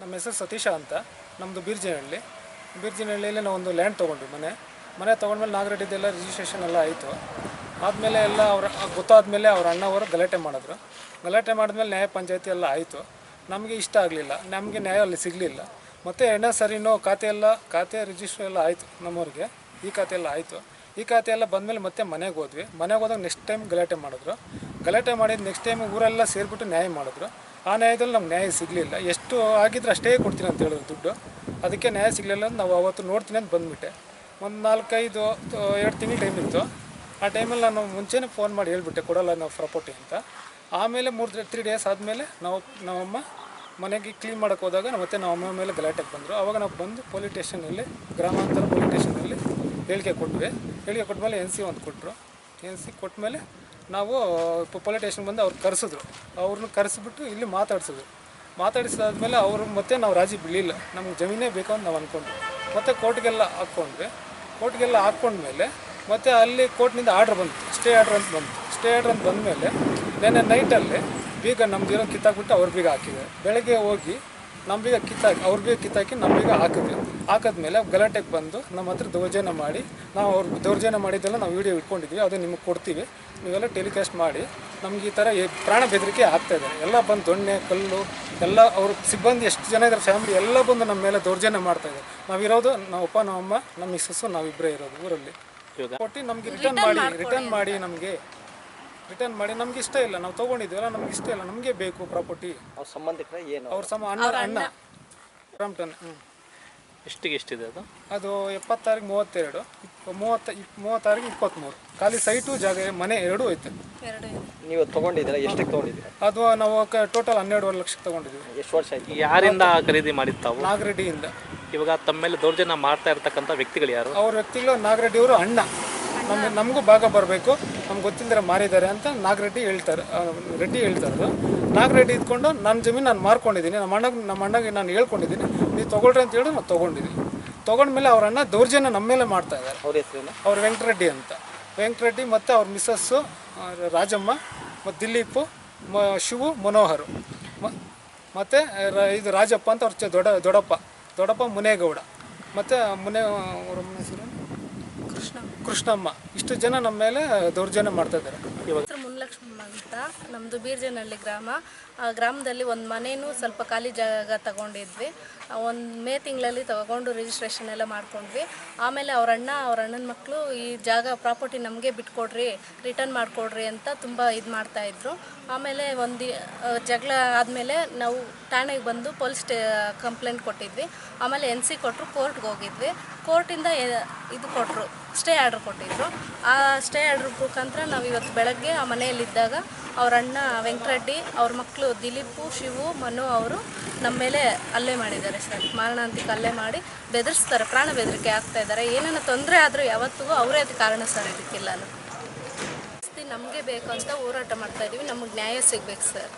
ನಮ್ಮ ಹೆಸರು ಸತೀಶ ಅಂತ. ನಮ್ಮದು ಬೀರ್ಜಿನಹಳ್ಳಿ. ಬೀರ್ಜಿನಹಳ್ಳಿಯಲ್ಲಿ ನಾವು ಒಂದು ಲ್ಯಾಂಡ್ ತೊಗೊಂಡ್ವಿ ಮನೆ. ಮನೆ ತೊಗೊಂಡ್ಮೇಲೆ ನಾಗರೆಡ್ಡಿದೆಲ್ಲ ರಿಜಿಸ್ಟ್ರೇಷನ್ ಎಲ್ಲ ಆಯಿತು. ಆದಮೇಲೆ ಎಲ್ಲ ಅವ್ರ, ಗೊತ್ತಾದಮೇಲೆ ಅವ್ರ ಅಣ್ಣವರು ಗಲಾಟೆ ಮಾಡಿದ್ರು. ಗಲಾಟೆ ಮಾಡಿದ್ಮೇಲೆ ನ್ಯಾಯ ಪಂಚಾಯತಿ ಎಲ್ಲ ಆಯಿತು. ನಮಗೆ ಇಷ್ಟ ಆಗಲಿಲ್ಲ. ನಮಗೆ ನ್ಯಾಯ ಅಲ್ಲಿ ಸಿಗಲಿಲ್ಲ. ಮತ್ತು ಎಣ್ಣ ಸರಿನೋ ಖಾತೆ ಎಲ್ಲ, ಖಾತೆ ರಿಜಿಸ್ಟ್ರ್ ಎಲ್ಲ ಆಯಿತು ನಮ್ಮವ್ರಿಗೆ. ಈ ಖಾತೆ ಎಲ್ಲ ಆಯಿತು. ಈ ಖಾತೆ ಎಲ್ಲ ಬಂದಮೇಲೆ ಮತ್ತೆ ಮನೆಗೆ ಹೋದ್ವಿ. ಮನೆಗೆ ಹೋದಾಗ ನೆಕ್ಸ್ಟ್ ಟೈಮ್ ಗಲಾಟೆ ಮಾಡಿದ್ರು. ಗಲಾಟೆ ಮಾಡಿದ ನೆಕ್ಸ್ಟ್ ಟೈಮ್ ಊರೆಲ್ಲ ಸೇರಿಬಿಟ್ಟು ನ್ಯಾಯ ಮಾಡಿದ್ರು. ಆ ನ್ಯಾಯದಲ್ಲಿ ನಮ್ಗೆ ನ್ಯಾಯ ಸಿಗಲಿಲ್ಲ. ಎಷ್ಟು ಆಗಿದ್ರೆ ಅಷ್ಟೇ ಕೊಡ್ತೀನಿ ಅಂತ ಹೇಳಿದ್ರು ದುಡ್ಡು. ಅದಕ್ಕೆ ನ್ಯಾಯ ಸಿಗಲಿಲ್ಲ ಅಂತ ನಾವು ಅವತ್ತು ನೋಡ್ತೀನಿ ಅಂತ ಬಂದುಬಿಟ್ಟೆ. ಒಂದು ನಾಲ್ಕೈದು ಎರಡು ತಿಂಗಳು ಟೈಮ್ ಇತ್ತು. ಆ ಟೈಮಲ್ಲಿ ನಾನು ಮುಂಚೆನೇ ಫೋನ್ ಮಾಡಿ ಹೇಳಿಬಿಟ್ಟೆ, ಕೊಡಲ್ಲ ನಾವು ಪ್ರಾಪರ್ಟಿ ಅಂತ. ಆಮೇಲೆ ಮೂರು ತ್ರೀ ಡೇಸ್ ಆದಮೇಲೆ ನಾವು, ನಮ್ಮಮ್ಮ ಮನೆಗೆ ಕ್ಲೀನ್ ಮಾಡೋಕೆ ಹೋದಾಗ ಮತ್ತೆ ನಮ್ಮಮ್ಮ ಮೇಲೆ ಗಲಾಟೆಗೆ ಬಂದರು. ಆವಾಗ ನಾವು ಬಂದು ಪೊಲೀಸ್ ಸ್ಟೇಷನಲ್ಲಿ ಗ್ರಾಮಾಂತರ ಪೊಲೀಸ್ ಸ್ಟೇಷನಲ್ಲಿ ಹೇಳಿಕೆ ಕೊಟ್ವಿ. ಹೇಳಿಕೆ ಕೊಟ್ಮೇಲೆ ಎನ್ ಸಿ ಒಂದು ಕೊಟ್ಟರು ಎನ್ ಸಿ ಕೊಟ್ಮೇಲೆ ನಾವು ಪೊಲೀಸ್ ಸ್ಟೇಷನ್ ಬಂದು ಅವ್ರು ಕರೆಸಿದ್ರು. ಅವ್ರನ್ನ ಕರೆಸಿಬಿಟ್ಟು ಇಲ್ಲಿ ಮಾತಾಡ್ಸಿದ್ರು ಮಾತಾಡಿಸಿದಾದ್ಮೇಲೆ ಅವರು ಮತ್ತೆ ನಾವು ರಾಜಿ ಬಿಡಲಿಲ್ಲ. ನಮ್ಗೆ ಜಮೀನೇ ಬೇಕು ಅಂತ ನಾವು ಅಂದ್ಕೊಂಡ್ವಿ ಮತ್ತೆ ಕೋರ್ಟ್ಗೆಲ್ಲ ಹಾಕ್ಕೊಂಡ್ವಿ. ಕೋರ್ಟ್ಗೆಲ್ಲ ಹಾಕ್ಕೊಂಡ್ಮೇಲೆ ಮತ್ತೆ ಅಲ್ಲಿ ಕೋರ್ಟ್ನಿಂದ ಆರ್ಡ್ರ್ ಬಂತು. ಸ್ಟೇ ಆರ್ಡ್ರ್ ಅಂತ ಬಂತು. ಸ್ಟೇ ಆರ್ಡ್ರ್ ಅಂತ ಬಂದಮೇಲೆ ನೆನ್ನೆ ನೈಟಲ್ಲಿ ಬೀಗ ನಮ್ದಿರೋ ಕಿತ್ತಾಕ್ಬಿಟ್ಟು ಅವ್ರ ಬೀಗ ಹಾಕಿದೆ. ಬೆಳಗ್ಗೆ ಹೋಗಿ ನಮ್ಮ ಬೀಗ ಕಿತ್ತಾಕಿ ಅವ್ರಿಗೆ ಕಿತ್ತಾಕಿ ನಮ್ಗೆ ಬೀಗ ಹಾಕಿದ್ವಿ. ಹಾಕಿದ್ಮೇಲೆ ಗಲಾಟೆಗೆ ಬಂದು ನಮ್ಮ ಹತ್ರ ದೌರ್ಜನ್ಯ ಮಾಡಿ ನಾವು ಅವ್ರ ದೌರ್ಜನ್ಯ ಮಾಡಿದ್ದೆಲ್ಲ ನಾವು ವೀಡಿಯೋ ಇಟ್ಕೊಂಡಿದ್ವಿ ಅದು ನಿಮಗೆ ಕೊಡ್ತೀವಿ. ನೀವೆಲ್ಲ ಟೆಲಿಕಾಸ್ಟ್ ಮಾಡಿ ನಮ್ಗೆ ಈ ಥರ ಪ್ರಾಣ ಬೆದರಿಕೆ ಆಗ್ತಾ ಇದ್ದಾರೆ ಎಲ್ಲ ಬಂದು ದೊಣ್ಣೆ ಕಲ್ಲು ಎಲ್ಲ ಅವ್ರ ಸಿಬ್ಬಂದಿ ಎಷ್ಟು ಜನ ಇದ್ದಾರೆ ಫ್ಯಾಮಿಲಿ ಎಲ್ಲ ಬಂದು ನಮ್ಮ ಮೇಲೆ ದೌರ್ಜನ್ಯ ಮಾಡ್ತಾ ಇದ್ದಾರೆ ನಾವಿರೋದು ನಮ್ಮಪ್ಪ ನಮ್ಮಮ್ಮ ನಮ್ಮ ಮಿಸ್ಸಸ್ಸು ನಾವಿಬ್ಬರೇ ಇರೋದು ಊರಲ್ಲಿ. ಕೊಟ್ಟು ನಮಗೆ ರಿಟರ್ನ್ ಮಾಡಿ ರಿಟರ್ನ್ ಮಾಡಿ ನಮಗೆ. ರಿಟರ್ನ್ ಮಾಡಿ ನಮ್ಗೆ ಇಷ್ಟ ಇಲ್ಲ. ನಾವು ತಗೊಂಡಿದ್ದೀವಲ್ಲ ನಮ್ಗೆ ಇಷ್ಟ ಇಲ್ಲ. ನಮಗೆ ಬೇಕು ಪ್ರಾಪರ್ಟಿ ಅವ್ರ ಸಂಬಂಧಿಕರ ಏನು? ಅವ್ರ ಸಮ ಅಣ್ಣ ಅಣ್ಣ. ಬ್ರಾಂಪ್ಟನ್ ಹ್ಞೂ ಎಷ್ಟಿಗೆ ಎಷ್ಟಿದೆ ಅದು? ಅದು ಎಪ್ಪತ್ತಾರಿಗೆ ಮೂವತ್ತೆರಡು ಇಪ್ಪ ಮೂವತ್ತ ಇಪ್ ಮೂವತ್ತಾರಿಗೆ ಇಪ್ಪತ್ತ್ಮೂರು ಖಾಲಿ ಸೈಟು ಜಾಗ ಮನೆ ಎರಡೂ ಐತೆ. ನೀವು ತಗೊಂಡಿದ್ದೀರಾ? ಎಷ್ಟಕ್ಕೆ ತಗೊಂಡಿದ್ದೀರಾ? ಅದು ನಾವು ಟೋಟಲ್ ಹನ್ನೆರಡುವರೆ ಲಕ್ಷಕ್ಕೆ ತಗೊಂಡಿದ್ದೀವಿ. ಎಷ್ಟು ವರ್ಷ ಆಯ್ತು? ಯಾರಿಂದ ಖರೀದಿ ಮಾಡಿದ್ದು ತಾವು? ನಾಗರೆಡ್ಡಿಯಿಂದ. ಇವಾಗ ತಮ್ಮ ಮೇಲೆ ದೌರ್ಜನ್ಯ ಮಾಡ್ತಾ ಇರ್ತಕ್ಕಂಥ ವ್ಯಕ್ತಿಗಳು ಯಾರು? ಅವ್ರ ವ್ಯಕ್ತಿಗಳು ನಾಗರೆಡ್ಡಿಯವರು ಅಣ್ಣ. ನಮ್ಮ ನಮಗೂ ಭಾಗ ಬರಬೇಕು. ನಮ್ಗೆ ಗೊತ್ತಿಲ್ಲದ್ರೆ ಮಾರಿದ್ದಾರೆ ಅಂತ ನಾಗರೆಡ್ಡಿ ಹೇಳ್ತಾರೆ. ರೆಡ್ಡಿ ಹೇಳ್ತಾರೆ ನಾಗರೆಡ್ಡಿ ಇದ್ಕೊಂಡು ನನ್ನ ಜಮೀನು ನಾನು ಮಾರ್ಕೊಂಡಿದ್ದೀನಿ. ನಮ್ಮ ಅಣ್ಣಗೆ ನಮ್ಮ ಅಣ್ಣಗೆ ನಾನು ಹೇಳ್ಕೊಂಡಿದ್ದೀನಿ. ನೀವು ತೊಗೊಳ್ರಿ ಅಂತ ಹೇಳಿ ನಾವು ತೊಗೊಂಡಿದ್ದೀನಿ ತೊಗೊಂಡ್ಮೇಲೆ ಅವ್ರ ಅಣ್ಣ ದೌರ್ಜನ್ಯ ನಮ್ಮ ಮೇಲೆ ಮಾಡ್ತಾ ಇದ್ದಾರೆ. ಅವ್ರ ಹೆಸರೇನು? ಅವ್ರು ವೆಂಕಟರೆಡ್ಡಿ ಅಂತ. ವೆಂಕಟರೆಡ್ಡಿ ಮತ್ತು ಅವ್ರ ಮಿಸ್ಸಸ್ಸು ರಾಜಮ್ಮ ಮತ್ತು ದಿಲೀಪು ಮ ಶಿವು ಮನೋಹರು. ಮತ್ತು ಇದು ರಾಜಪ್ಪ ಅಂತ ಅವ್ರ ದೊಡ್ಡ ದೊಡ್ಡಪ್ಪ ದೊಡ್ಡಪ್ಪ ಮುನೇಗೌಡ. ಮತ್ತು ಮುನೇ ಅವ್ರ ಅಮ್ಮನ ಕೃಷ್ಣಮ್ಮ. ಇಷ್ಟು ಜನ ನಮ್ಮ ಮೇಲೆ ದೌರ್ಜನ್ಯ ಮಾಡ್ತಾ ಇದ್ದಾರೆ ಮುನ್ಲಕ್ಷ್ಮಮ್ಮ ಅಂತ. ನಮ್ಮದು ಬೀರ್ಜನಹಳ್ಳಿ ಗ್ರಾಮ. ಆ ಗ್ರಾಮದಲ್ಲಿ ಒಂದು ಮನೇನು ಸ್ವಲ್ಪ ಖಾಲಿ ಜಾಗ ತಗೊಂಡಿದ್ವಿ. ಒಂದು ಮೇ ತಿಂಗಳಲ್ಲಿ ತಗೊಂಡು ರಿಜಿಸ್ಟ್ರೇಷನ್ ಎಲ್ಲ ಮಾಡ್ಕೊಂಡ್ವಿ. ಆಮೇಲೆ ಅವ್ರ ಅಣ್ಣ, ಅವ್ರ ಅಣ್ಣನ ಮಕ್ಕಳು ಈ ಜಾಗ ಪ್ರಾಪರ್ಟಿ ನಮಗೆ ಬಿಟ್ಕೊಡ್ರಿ ರಿಟರ್ನ್ ಮಾಡಿಕೊಡ್ರಿ ಅಂತ ತುಂಬ ಇದು ಮಾಡ್ತಾಯಿದ್ರು ಆಮೇಲೆ ಒಂದು ಜಗಳ ಆದಮೇಲೆ ನಾವು ಠಾಣೆಗೆ ಬಂದು ಪೊಲೀಸ್ ಕಂಪ್ಲೇಂಟ್ ಕೊಟ್ಟಿದ್ವಿ. ಆಮೇಲೆ ಎನ್ ಸಿ ಕೊಟ್ಟರು ಕೋರ್ಟ್ಗೆ ಹೋಗಿದ್ವಿ. ಕೋರ್ಟಿಂದ ಇದು ಕೊಟ್ಟರು ಸ್ಟೇ ಆರ್ಡ್ರ್ ಕೊಟ್ಟಿದ್ರು. ಆ ಸ್ಟೇ ಆರ್ಡ್ರ್ ಮುಖಾಂತರ ನಾವು ಇವತ್ತು ಬೆಳಗ್ಗೆ ಆ ಮನೆಯಲ್ಲಿದ್ದಾಗ ಅವ್ರ ಅಣ್ಣ ವೆಂಕಟರೆಡ್ಡಿ, ಅವ್ರ ಮಕ್ಕಳು ದಿಲೀಪು, ಶಿವು, ಮನು ಅವರು ನಮ್ಮ ಮೇಲೆ ಹಲ್ಲೆ ಮಾಡಿದ್ದಾರೆ ಸರ್. ಮಾರಣಾಂತಿಕ ಹಲ್ಲೆ ಮಾಡಿ ಬೆದರಿಸ್ತಾರೆ, ಪ್ರಾಣ ಬೆದರಿಕೆ ಆಗ್ತಾ ಇದ್ದಾರೆ. ಏನೇನೋ ತೊಂದರೆ ಆದರೂ ಯಾವತ್ತಿಗೂ ಅವರೇ ಅದು ಕಾರಣ ಸರ್ ಇದಕ್ಕೆಲ್ಲನೂ. ಜಾಸ್ತಿ ನಮಗೆ ಬೇಕು ಅಂತ ಹೋರಾಟ ಮಾಡ್ತಾ ಇದ್ದೀವಿ ನಮಗೆ ನ್ಯಾಯ ಸಿಗ್ಬೇಕು ಸರ್.